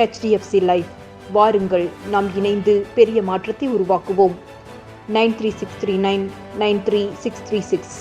HDFC life வாருங்கள் நாம் இணைந்து பெரிய மாற்றத்தை உருவாக்குவோம். Nine three six three nine nine three six three six.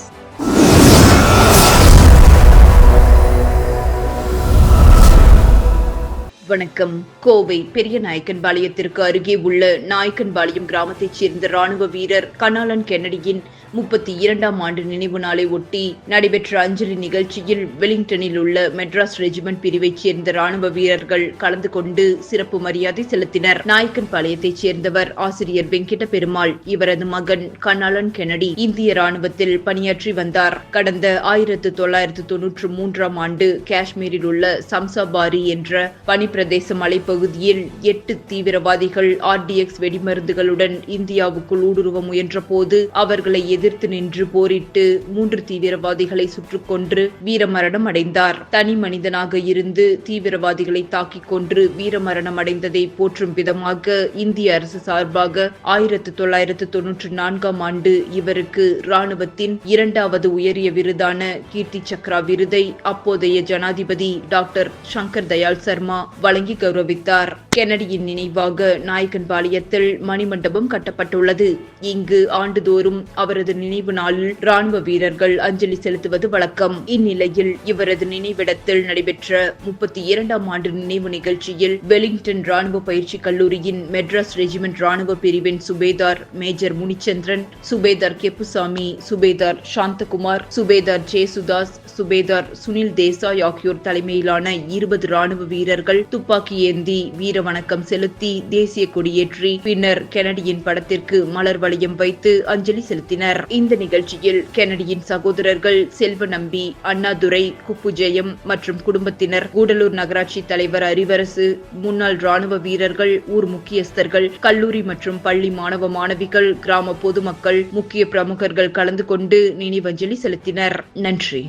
வணக்கம். கோவை பெரிய நாயக்கன்பாளையத்திற்கு அருகே உள்ள நாயக்கன்பாளையம் கிராமத்தைச் சேர்ந்த ராணுவ வீரர் கனாலன் கென்னடியின் முப்பத்தி இரண்டாம் ஆண்டு நினைவு நாளை ஒட்டி நடைபெற்ற அஞ்சலி நிகழ்ச்சியில் வெலிங்டனில் உள்ள மெட்ராஸ் ரெஜிமெண்ட் பிரிவைச் சேர்ந்த ராணுவ வீரர்கள் கலந்து கொண்டு சிறப்பு மரியாதை செலுத்தினர். நாயக்கன்பாளையத்தைச் சேர்ந்தவர் ஆசிரியர் வெங்கிட்ட பெருமாள் இவரது மகன் கனாலன் கென்னடி இந்திய ராணுவத்தில் பணியாற்றி வந்தார். கடந்த ஆயிரத்து தொள்ளாயிரத்து தொன்னூற்று மூன்றாம் ஆண்டு காஷ்மீரில் உள்ள சம்சாபாரி என்ற பனிப்பிரதேச மலைப்பகுதியில் எட்டு தீவிரவாதிகள் ஆர்டிஎக்ஸ் வெடிமருந்துகளுடன் இந்தியாவுக்குள் ஊடுருவ முயன்றபோது அவர்களை எதிர்த்து நின்று போரிட்டு மூன்று தீவிரவாதிகளை சுட்டுக் கொன்று வீரமரணம் அடைந்தார். தனி மனிதனாக இருந்து தீவிரவாதிகளை தாக்கிக் கொன்று வீரமரணம் அடைந்ததை போற்றும் விதமாக இந்திய அரசு சார்பாக ஆயிரத்து தொள்ளாயிரத்து தொன்னூற்று நான்காம் ஆண்டு இவருக்கு ராணுவத்தின் இரண்டாவது உயரிய விருதான கீர்த்தி சக்ரா விருதை அப்போதைய ஜனாதிபதி டாக்டர் சங்கர் தயாள் சர்மா வழங்கி கௌரவித்தார். கென்னடியின் நினைவாக நாயக்கன் பாளையத்தில் மணிமண்டபம் கட்டப்பட்டுள்ளது. இங்கு ஆண்டுதோறும் அவரது நினைவு நாளில் ராணுவ வீரர்கள் அஞ்சலி செலுத்துவது வழக்கம். இந்நிலையில் இவரது நினைவிடத்தில் நடைபெற்ற முப்பத்தி இரண்டாம் ஆண்டு நினைவு நிகழ்ச்சியில் வெலிங்டன் ராணுவ பயிற்சி கல்லூரியின் மெட்ராஸ் ரெஜிமெண்ட் ராணுவ பிரிவின் சுபேதார் மேஜர் முனிச்சந்திரன் சுபேதார் கெப்புசாமி சுபேதார் சாந்தகுமார் சுபேதார் ஜெயசுதாஸ் சுபேதார் சுனில் தேசாய் ஆகியோர் தலைமையிலான இருபது ராணுவ வீரர்கள் துப்பாக்கி ஏந்தி வீர வணக்கம் செலுத்தி தேசிய கொடியேற்றி. பின்னர் கெனடியின் படத்திற்கு மலர் வளையம் வைத்து அஞ்சலி செலுத்தினர். இந்த நிகழ்ச்சியில் கெனடியின் சகோதரர்கள் செல்வ நம்பி அண்ணாதுரை குப்புஜெயம் மற்றும் குடும்பத்தினர் கூடலூர் நகராட்சி தலைவர் அறிவரசு முன்னாள் ராணுவ வீரர்கள் ஊர் முக்கியஸ்தர்கள் கல்லூரி மற்றும் பள்ளி மாணவ மாணவிகள் கிராம பொதுமக்கள் முக்கிய பிரமுகர்கள் கலந்து கொண்டு நினைவஞ்சலி செலுத்தினர். நன்றி.